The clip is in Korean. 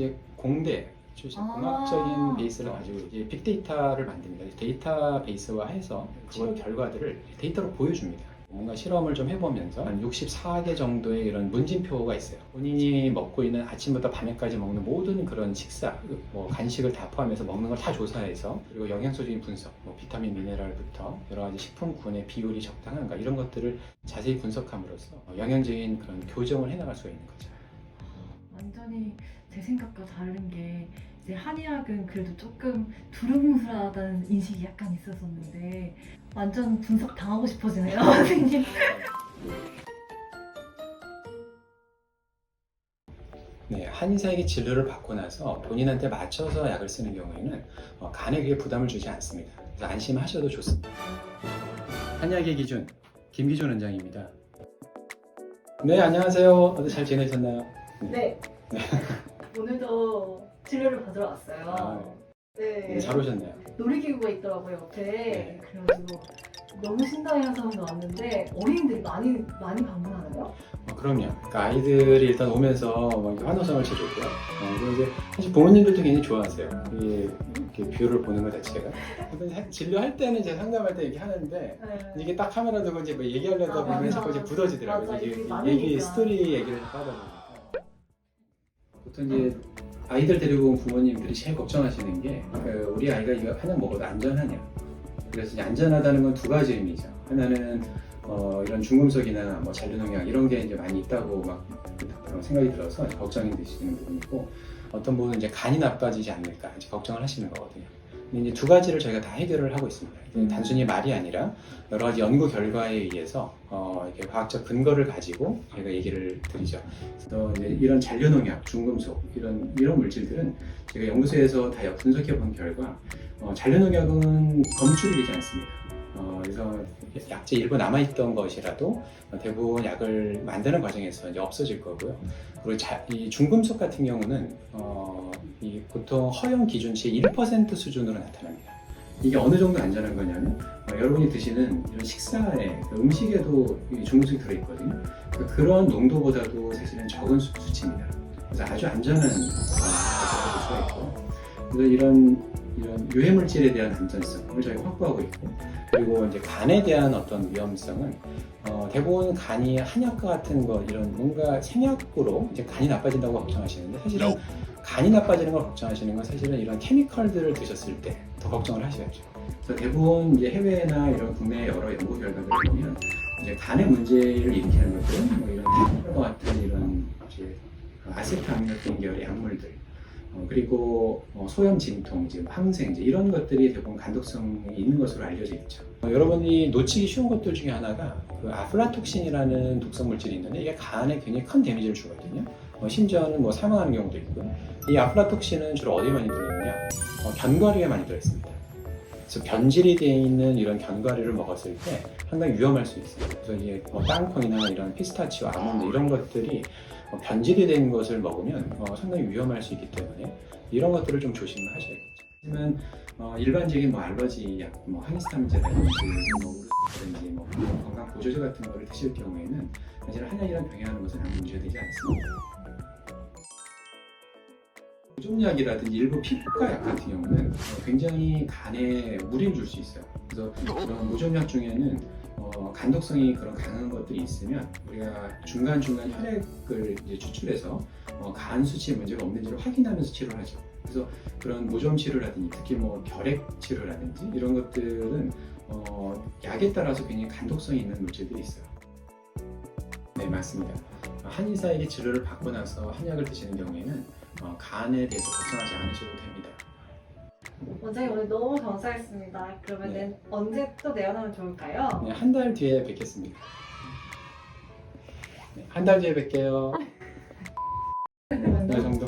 이제 공대 출신 아. 공학적인 베이스를 가지고 이제 빅데이터를 만듭니다. 데이터 베이스화 해서 그 결과들을 데이터로 보여줍니다. 뭔가 실험을 좀 해보면서 한 64개 정도의 이런 문진표가 있어요. 본인이 먹고 있는 아침부터 밤에까지 먹는 모든 그런 식사, 뭐 간식을 다 포함해서 먹는 걸 다 조사해서 그리고 영양소적인 분석, 뭐 비타민, 미네랄부터 여러 가지 식품군의 비율이 적당한가 이런 것들을 자세히 분석함으로써 영양적인 그런 교정을 해나갈 수가 있는 거죠. 완전히 제 생각과 다른 게 이제 한의학은 그래도 조금 두루뭉술하다는 인식이 약간 있었었는데 완전 분석 당하고 싶어지네요, 선생님. 네, 한의사에게 진료를 받고 나서 본인한테 맞춰서 약을 쓰는 경우에는 어, 간에 그게 부담을 주지 않습니다. 그래서 안심하셔도 좋습니다. 한약의 기준 김기준 원장입니다. 네, 안녕하세요. 어디 잘 지내셨나요? 네. 오늘도 진료를 받으러 왔어요. 아, 네. 네, 잘 오셨네요. 놀이기구가 있더라고요 옆에. 네. 그래가지고 너무 신나해서 사람도 왔는데 어린이들이 많이 많이 방문하나요? 어, 그럼요. 그러니까 아이들이 일단 오면서 뭐 이렇게 환호성을 쳐주고요. 어, 그리고 이제 사실 부모님들도 굉장히 좋아하세요. 이 이렇게 뷰를 보는 것 자체가. 근데 사- 진료할 때는 이제 상담할 때 얘기 하는데 네. 이게 딱 카메라 두고 이제 뭐 얘기하려다 아, 보면 맞아. 자꾸 이제 굳어지더라고요. 맞아, 이게 얘기 많으니까. 스토리 얘기를 하다 보니까 보통 이제 아이들 데리고 온 부모님들이 제일 걱정하시는 게 그, 우리 아이가 이거 한약 먹어도 안전하냐. 그래서 이제 안전하다는 건 두 가지 의미죠. 하나는 어, 이런 중금속이나 뭐 잔류농약 이런 게 이제 많이 있다고 막 생각이 들어서 걱정이 되시는 부분이고 어떤 분은 이제 간이 나빠지지 않을까 이제 걱정을 하시는 거거든요. 이제 두 가지를 저희가 다 해결을 하고 있습니다. 음. 단순히 말이 아니라 여러 가지 연구 결과에 의해서 어, 이렇게 과학적 근거를 가지고 저희가 얘기를 드리죠. 그래서 이제 이런 잔류농약, 중금속 이런 이런 물질들은 저희가 연구소에서 다 분석해 본 결과 어, 잔류농약은 검출이 되지 않습니다. 어, 약재 일부 남아있던 것이라도 대부분 약을 만드는 과정에서 이제 없어질 거고요. 그리고 자, 이 중금속 같은 경우는 어, 이 보통 허용 기준치의 1% 수준으로 나타납니다. 이게 어느 정도 안전한 거냐면 어, 여러분이 드시는 이런 식사에 그 음식에도 이 중금속이 들어있거든요. 그 그런 농도보다도 사실은 적은 수, 수치입니다. 그래서 아주 안전한 어, 것을 볼 수가 있고 그래서 이런 이런 유해 물질에 대한 안전성을 저희가 확보하고 있고 그리고 이제 간에 대한 어떤 위험성은 어, 대부분 간이 한약과 같은 거 이런 뭔가 생약으로 이제 간이 나빠진다고 걱정하시는데 사실은 간이 나빠지는 걸 걱정하시는 건 사실은 이런 케미컬들을 드셨을 때 더 걱정을 하셔야죠. 그래서 대부분 이제 해외나 이런 국내 여러 연구 결과들을 보면 이제 간의 문제를 일으키는 것들은 뭐 이런 과 같은 이런 이제 아세트아미노펜 계열의 약물들 어, 그리고 어, 소염 진통, 이제 항생제 이런 것들이 대부분 간독성이 있는 것으로 알려져 있죠. 어, 여러분이 놓치기 쉬운 것들 중에 하나가 그 아플라톡신이라는 독성 물질이 있는데 이게 간에 굉장히 큰 데미지를 주거든요. 어, 심지어는 뭐 사망하는 경우도 있고 이 아플라톡신은 주로 어디에 많이 들어있느냐? 어, 견과류에 많이 들어있습니다. 그래서 변질이 되어 있는 이런 견과류를 먹었을 때 상당히 위험할 수 있어요. 그래서 이게 뭐 땅콩이나 이런 피스타치오, 아몬드 이런 것들이 어, 변질이 된 것을 먹으면 어, 상당히 위험할 수 있기 때문에 이런 것들을 좀 조심하셔야겠죠. 하지만 어, 일반적인 뭐 알러지 약, 뭐 항히스타민제라든지 뭐 뭐 건강 보조제 같은 거를 드실 경우에는 사실 한약이랑 병행하는 것은 아무 문제가 되지 않습니다. 보존약이라든지 일부 피부과 약 같은 경우는 어, 굉장히 간에 무리를 줄 수 있어요. 그래서 그런 보존약 중에는 어, 간독성이 그런 강한 것들이 있으면 우리가 중간중간 혈액을 이제 추출해서 어, 간 수치에 문제가 없는지를 확인하면서 치료를 하죠. 그래서 그런 모종 치료라든지 특히 뭐 결핵 치료라든지 이런 것들은 어, 약에 따라서 굉장히 간독성이 있는 물질들이 있어요. 네, 맞습니다. 한의사에게 진료를 받고 나서 한약을 드시는 경우에는 어, 간에 대해서 걱정하지 않으셔도 됩니다. 원장님 오늘 너무 감사했습니다. 그러면 네. 언제 또 내원하면 좋을까요? 네, 한 달 뒤에 뵙겠습니다. 네, 한 달 뒤에 뵐게요. 네, 한달 정도.